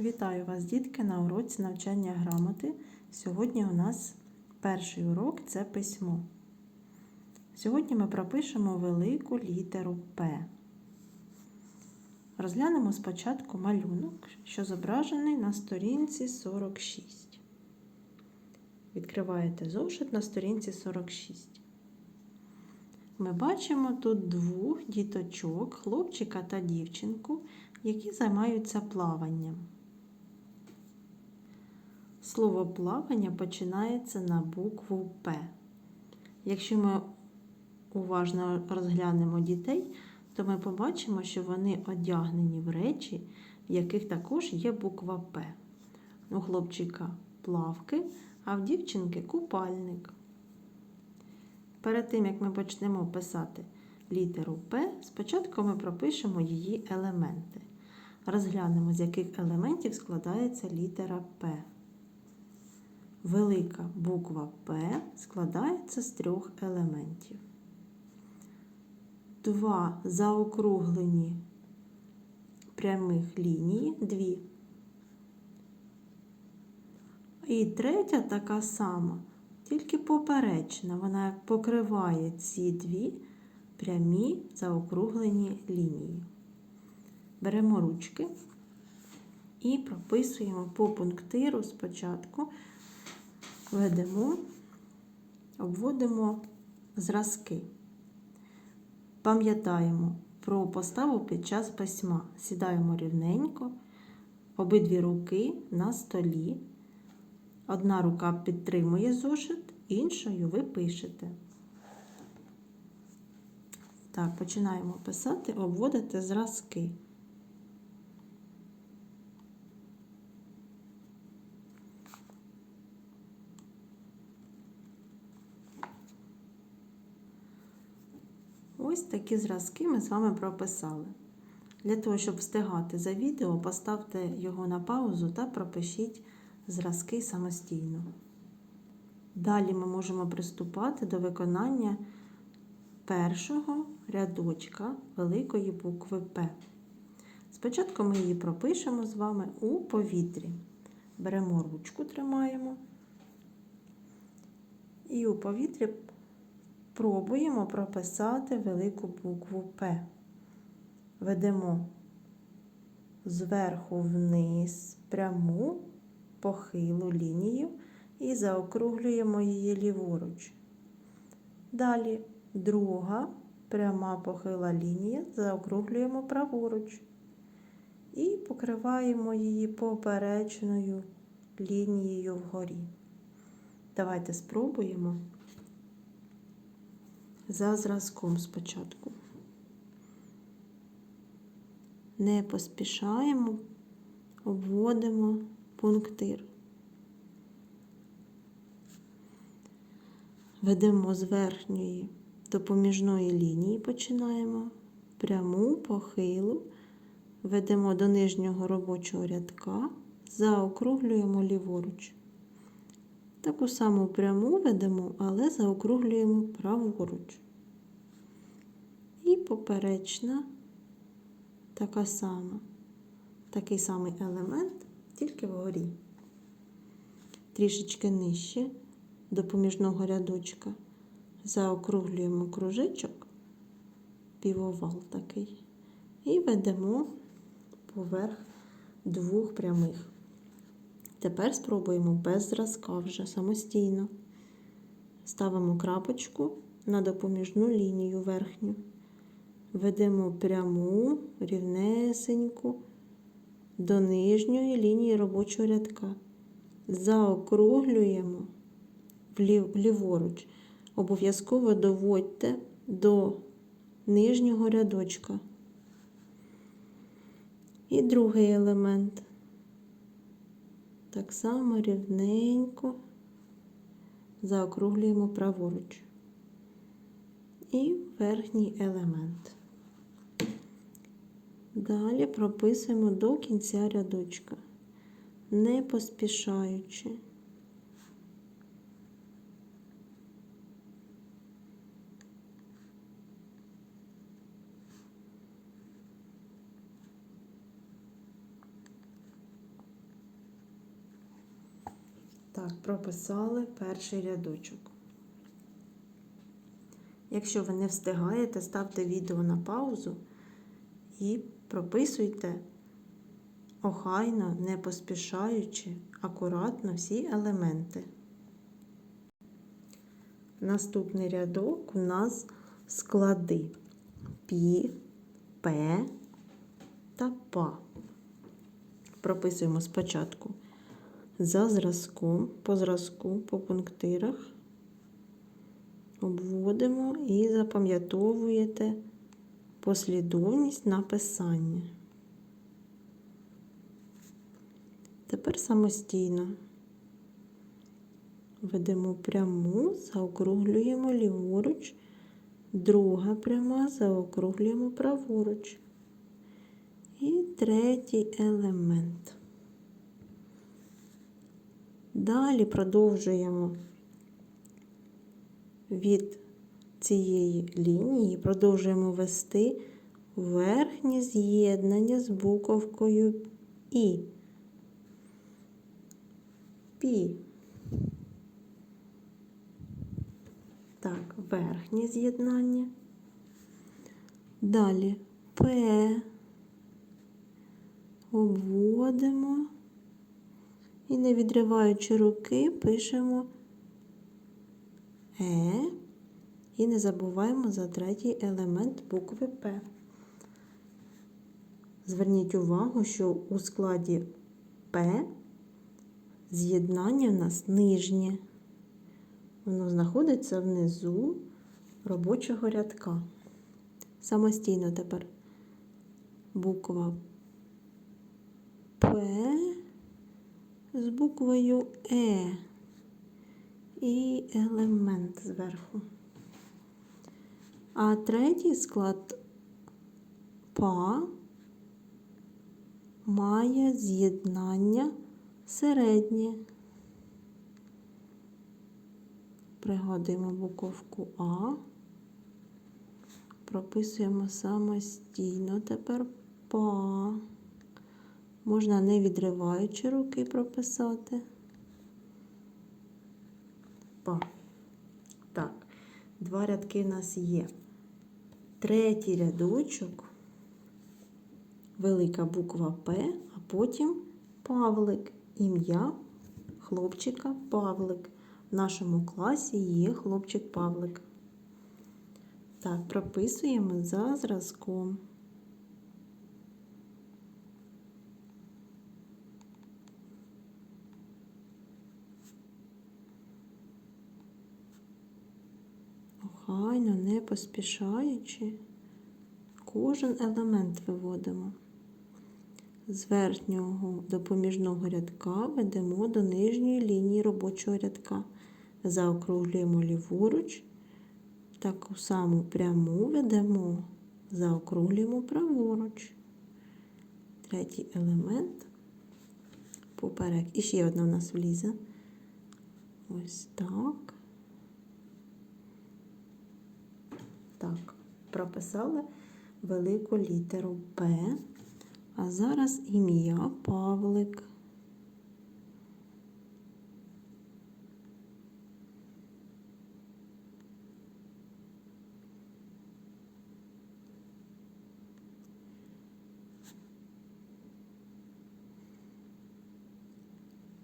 Вітаю вас, дітки, на уроці навчання грамоти. Сьогодні у нас перший урок це письмо. Сьогодні ми пропишемо велику літеру П. Розглянемо спочатку малюнок, що зображений на сторінці 46. Відкриваєте зошит на сторінці 46. Ми бачимо тут двох діточок, хлопчика та дівчинку, які займаються плаванням. Слово плавання починається на букву П. Якщо ми уважно розглянемо дітей, то ми побачимо, що вони одягнені в речі, в яких також є буква П. У хлопчика плавки, а в дівчинки купальник. Перед тим, як ми почнемо писати літеру П, спочатку ми пропишемо її елементи. Розглянемо, з яких елементів складається літера П. Велика буква П складається з трьох елементів. Два заокруглені прямих лінії, дві. І третя така сама, тільки поперечна. Вона покриває ці дві прямі заокруглені лінії. Беремо ручки і прописуємо по пунктиру спочатку ведемо, обводимо зразки. Пам'ятаємо про поставу під час письма. Сідаємо рівненько, обидві руки на столі. Одна рука підтримує зошит, іншою ви пишете. Так, починаємо писати, обводити зразки. Ось такі зразки ми з вами прописали. Для того, щоб встигати за відео, поставте його на паузу та пропишіть зразки самостійно. Далі ми можемо приступати до виконання першого рядочка великої букви П. Спочатку ми її пропишемо з вами у повітрі. Беремо ручку, тримаємо. І у повітрі Пробуємо прописати велику букву П. Ведемо зверху вниз пряму похилу лінію і заокруглюємо її ліворуч. Далі друга пряма похила лінія, заокруглюємо праворуч. І покриваємо її поперечною лінією вгорі. Давайте спробуємо за зразком спочатку. Не поспішаємо, обводимо пунктир. Ведемо з верхньої допоміжної лінії, починаємо пряму похилу, ведемо до нижнього робочого рядка, заокруглюємо ліворуч. Таку саму пряму ведемо, але заокруглюємо праворуч. І поперечна така сама, такий самий елемент, тільки вгорі. Трішечки нижче допоміжного рядочка. Заокруглюємо кружечок, півовал такий, і ведемо поверх двох прямих. Тепер спробуємо без зразка вже самостійно. Ставимо крапочку на допоміжну лінію верхню. Ведемо пряму, рівнесеньку до нижньої лінії робочого рядка. Заокруглюємо ліворуч. Обов'язково доводьте до нижнього рядочка. І другий елемент. Так само рівненько заокруглюємо праворуч і верхній елемент. Далі прописуємо до кінця рядочка, не поспішаючи. Так, прописали перший рядочок. Якщо ви не встигаєте, ставте відео на паузу і прописуйте охайно, не поспішаючи, акуратно всі елементи. Наступний рядок у нас склади пі, пе та па. Прописуємо спочатку за зразком, по зразку, по пунктирах. Обводимо і запам'ятовуєте послідовність написання. Тепер самостійно ведемо пряму, заокруглюємо ліворуч, друга пряма, заокруглюємо праворуч. І третій елемент. Далі продовжуємо від цієї лінії, продовжуємо вести верхнє з'єднання з буковкою І. Пі. Так, верхнє з'єднання. Далі П. Обводимо і, не відриваючи руки, пишемо Е. І не забуваємо за третій елемент букви П. Зверніть увагу, що у складі П з'єднання в нас нижнє. Воно знаходиться внизу робочого рядка. Самостійно тепер буква П з буквою Е і елемент зверху. А третій склад ПА має з'єднання середнє. Пригадуємо буковку А, прописуємо самостійно тепер ПА. Можна не відриваючи руки прописати. Па. Так, два рядки в нас є. Третій рядочок, велика буква П, а потім Павлик. Ім'я хлопчика Павлик. В нашому класі є хлопчик Павлик. Так, прописуємо за зразком. Охайно, не поспішаючи, кожен елемент виводимо. З верхнього допоміжного рядка ведемо до нижньої лінії робочого рядка. Заокруглюємо ліворуч, таку саму пряму ведемо, заокруглюємо праворуч. Третій елемент поперек. І ще одна у нас влізе. Ось так. Так, прописали велику літеру П. А зараз ім'я Павлик.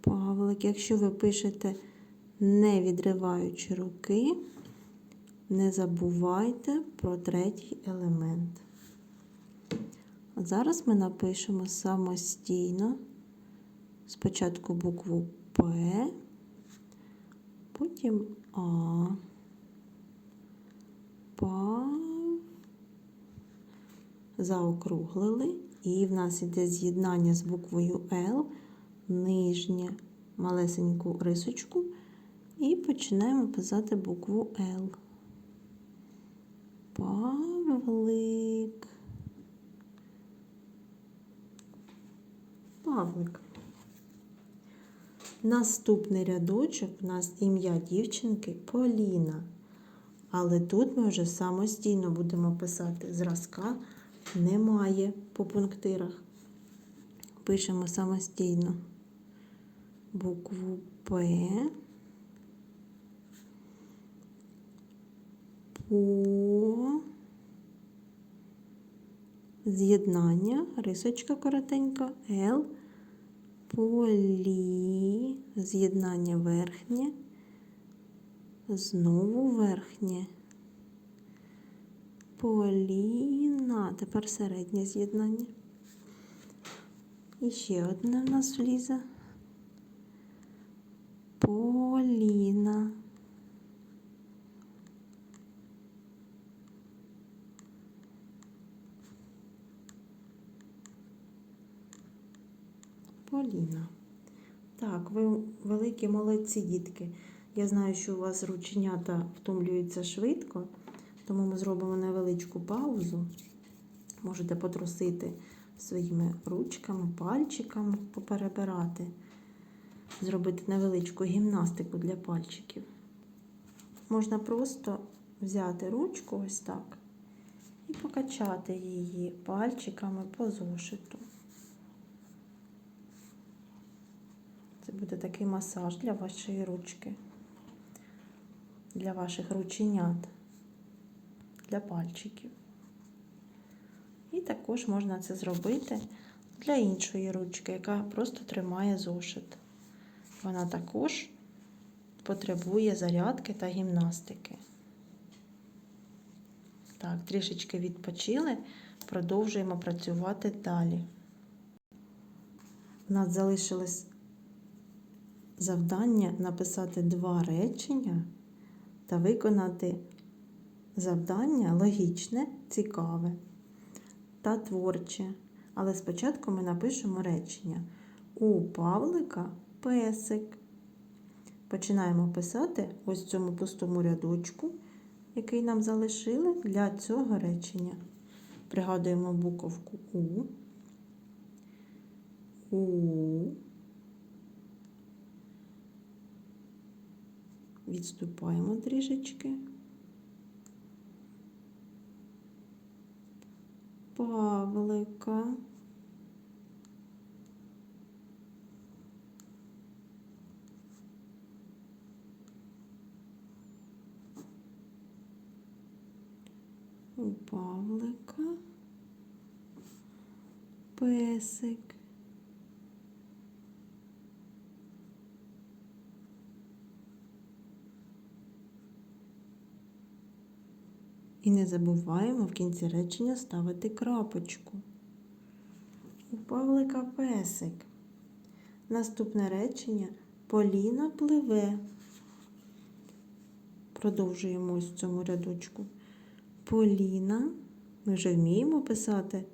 Павлик, якщо ви пишете не відриваючи руки, не забувайте про третій елемент. Зараз ми напишемо самостійно спочатку букву П, потім А, Па, заокруглили, і в нас іде з'єднання з буквою Л, нижнє малесеньку рисочку, і починаємо писати букву Л. Павлик. Павлик. Наступний рядочок у нас ім'я дівчинки Поліна. Але тут ми вже самостійно будемо писати зразка немає по пунктирах. Пишемо самостійно букву П по з'єднання, рисочка коротенька, Л, полі, з'єднання верхнє, знову верхнє. Поліна, тепер середнє з'єднання. І ще одне в нас влізе. Поліна. Поліна. Так, ви великі молодці, дітки. Я знаю, що у вас рученята втомлюються швидко, тому ми зробимо невеличку паузу. Можете потрусити своїми ручками, пальчиками, поперебирати, зробити невеличку гімнастику для пальчиків. Можна просто взяти ручку ось так і покачати її пальчиками по зошиту. Це буде такий масаж для вашої ручки, для ваших рученят, для пальчиків. І також можна це зробити для іншої ручки, яка просто тримає зошит. Вона також потребує зарядки та гімнастики. Так, трішечки відпочили, продовжуємо працювати далі. У нас залишилось завдання написати два речення та виконати завдання логічне, цікаве та творче. Але спочатку ми напишемо речення. У Павлика песик. Починаємо писати ось цьому пустому рядочку, який нам залишили для цього речення. Пригадуємо буковку У. У. Відступаємо трішечки. Павлика. У Павлика. Песик. І не забуваємо в кінці речення ставити крапочку. У Павлика песик. Наступне речення Поліна пливе. Продовжуємо ось цьому рядочку. Поліна. Ми вже вміємо писати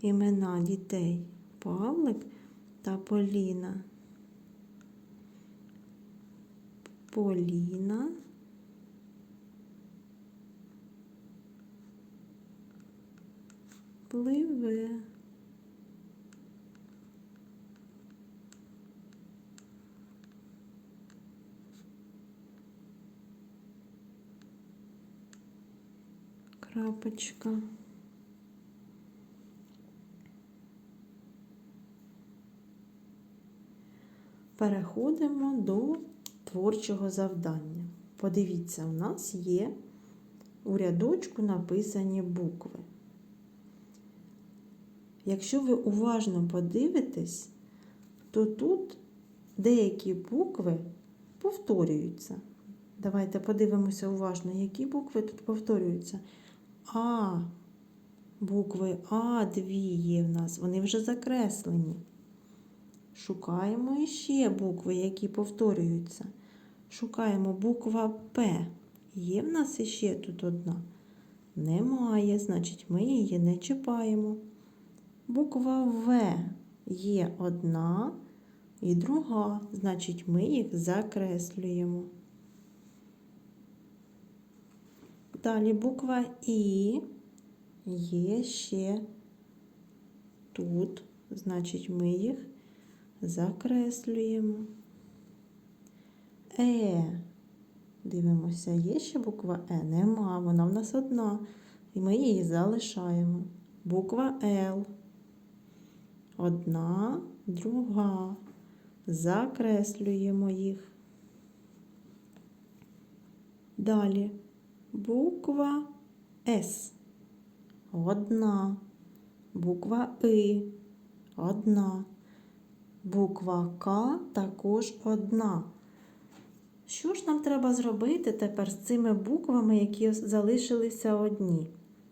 імена дітей. Павлик та Поліна. Поліна. Пливе. Крапочка. Переходимо до творчого завдання. Подивіться, у нас є у рядочку написані букви. Якщо ви уважно подивитесь, то тут деякі букви повторюються. Давайте подивимося уважно, які букви тут повторюються. А, букви А дві є в нас, вони вже закреслені. Шукаємо іще букви, які повторюються. Шукаємо буква П. Є в нас іще тут одна? Немає, значить, ми її не чіпаємо. Буква В є одна і друга, значить, ми їх закреслюємо. Далі буква І є ще тут, значить, ми їх закреслюємо. Е. Дивимося, є ще буква Е? Нема, вона в нас одна. І ми її залишаємо. Буква Л. Одна, друга. закреслюємо їх. Далі буква С. Одна. Буква И. Одна. Буква К також одна. Що ж нам треба зробити тепер з цими буквами, які залишилися одні?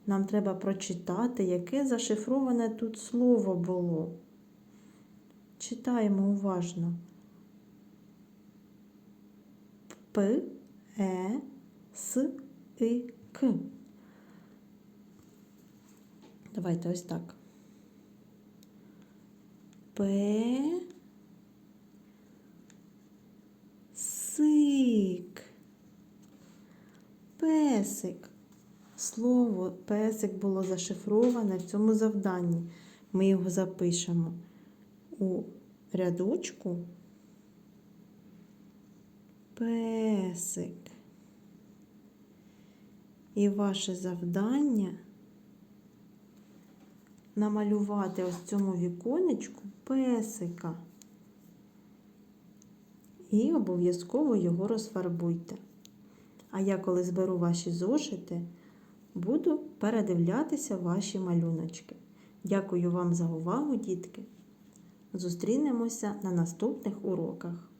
Нам треба прочитати, яке зашифроване тут слово було. Читаємо уважно. П, Е, С, І, К. Давайте ось так. П. Сик. Песик. Слово песик було зашифроване в цьому завданні. Ми його запишемо у рядочку. Песик. І ваше завдання намалювати ось цьому віконечку песика. І обов'язково його розфарбуйте. А я, коли зберу ваші зошити, буду передивлятися ваші малюночки. Дякую вам за увагу, дітки. Зустрінемося на наступних уроках.